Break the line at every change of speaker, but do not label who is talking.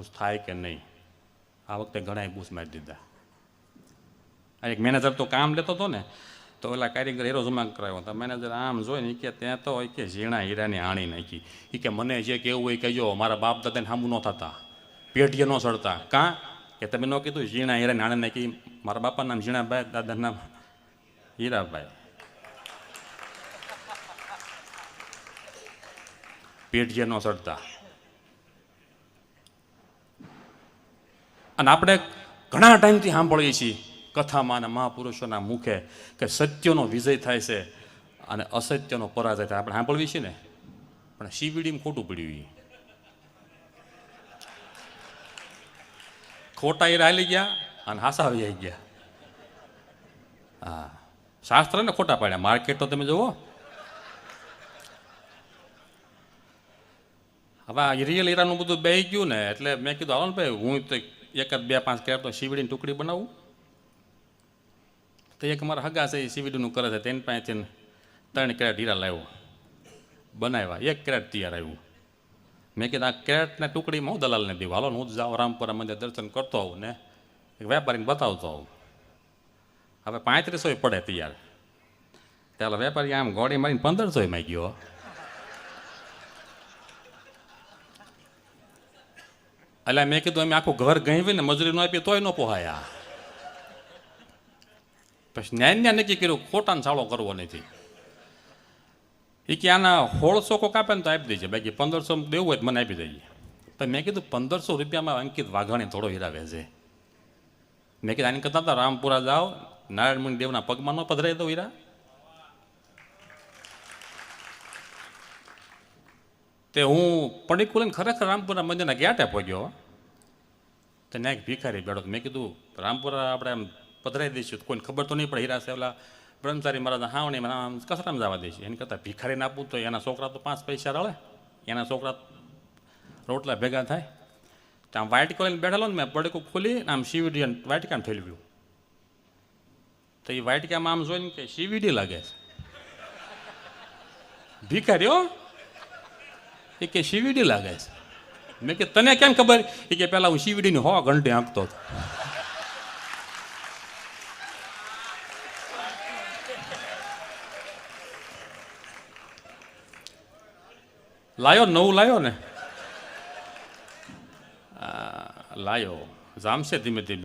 Bourse થાય કે નહીં? આ વખતે ઘણાય બૂસ મારી દીધા. એક મેનેજર તો કામ લેતો હતો ને, તો ઓલા કારીગર હીરો જમા કરાવ્યો તો મેનેજર આમ જોઈને ને કે ત્યાં તો કે ઝીણા હીરાની હાણી નાખી. એ કે મને જે કેવું હોય કહેજો. મારા બાપ દાદાને સામું ન થતા. પેઢીએ ન સડતા. કાં? કે તમે ન કીધું ઝીણા હીરાની હાણી નાખી. મારા બાપા નામ ઝીણાભાઈ, દાદાનું નામ હીરાભાઈ. પેઢીએ ન સડતા. અને આપણે ઘણા ટાઈમથી સાંભળીએ છીએ કથામાં અને મહાપુરુષોના મુખે કે સત્યનો વિજય થાય છે અને અસત્યનો પરાજય થાય. આપણે સાંભળવી છીએ ને? પણ શિવડીમાં ખોટું પડ્યું એ ખોટા એ રાલી ગયા અને હાસા આવી ગયા. હા. શાસ્ત્રને ખોટા પાડ્યા. માર્કેટ તો તમે જુઓ. હવે આ રિયલ હીરાનું બધું બે ગયું ને એટલે મેં કીધું આવો ને ભાઈ, હું તો એકાદ બે પાંચ કેરેટ તો શિવડીની ટુકડી બનાવું. તો એક મારા હગા છે, એ શિવડીનું કરે છે તેની પાસેથી ત્રણ કેરેટ હીરા લાવ્યો. બનાવ્યા, એક કેરેટ તૈયાર આવ્યું. મેં કીધું, આ કેરેટને ટુકડીમાં હું દલાલને દીધું હાલો, હું જ જાઉં, રામપુરા મંદિર દર્શન કરતો આવું ને વેપારીને બતાવતો આવું. હવે પાંત્રીસો પડે તૈયાર. ત્યારે વેપારી આમ ગોળી મારીને પંદરસો માં ગયો એટલે મેં કીધું, અમે આખું ઘર ગણવી ને મજૂરી ન આપી તોય ન પોહાયા. પછી ન્યાય ન્યા નક્કી કર્યું, ખોટાને સાળો કરવો નથી. એ કે, આના હોળસો કોક આપે ને તો આપી દેજે, બાકી પંદરસો દેવું હોય મને આપી દઈએ તો મેં કીધું, પંદરસો રૂપિયામાં અંકિત વાઘાણી થોડો હીરાવે છે. મેં કીધું, આની કરતા રામપુરા જાઓ, નારાયણ દેવના પગમાં ન પધરાઈ દો હીરા. તે હું પંડિત લઈને ખરેખર રામપુરા મંદિરના ગેટે પહોંચ્યો? તો ત્યાં એક ભિખારી બેઠો. મેં કીધું, રામપુરા આપણે આમ પધરાઈ દઈશું કોઈને ખબર તો નહીં પડે. હીરા સેવલા, બ્રહ્મચારી મહારાજ હાવણી આમ કસરામ જવા દઈશું એની કરતાં ભિખારીને આપવું તો એના છોકરા તો પાંચ પૈસા રળે. એના છોકરા રોટલા ભેગા થાય. તો આમ વાઇટકો લઈને બેઠેલો ને મેં પડકું ખોલી આમ સીવીડી વાઇટકામ ઠેલવ્યું તો એ વાઇટકામાં આમ જોઈને કે શિવડી લાગે છે. ભિખારી હો એ કે સીવીડી લાગે છે. મેં કે તને કેમ ખબર? એ કે પેલા હું સીવીડીની હો ઘંટી આંકતો હતો. લાયો નવું લાયો ને? લાયો. જામશે ધીમે ધીમે.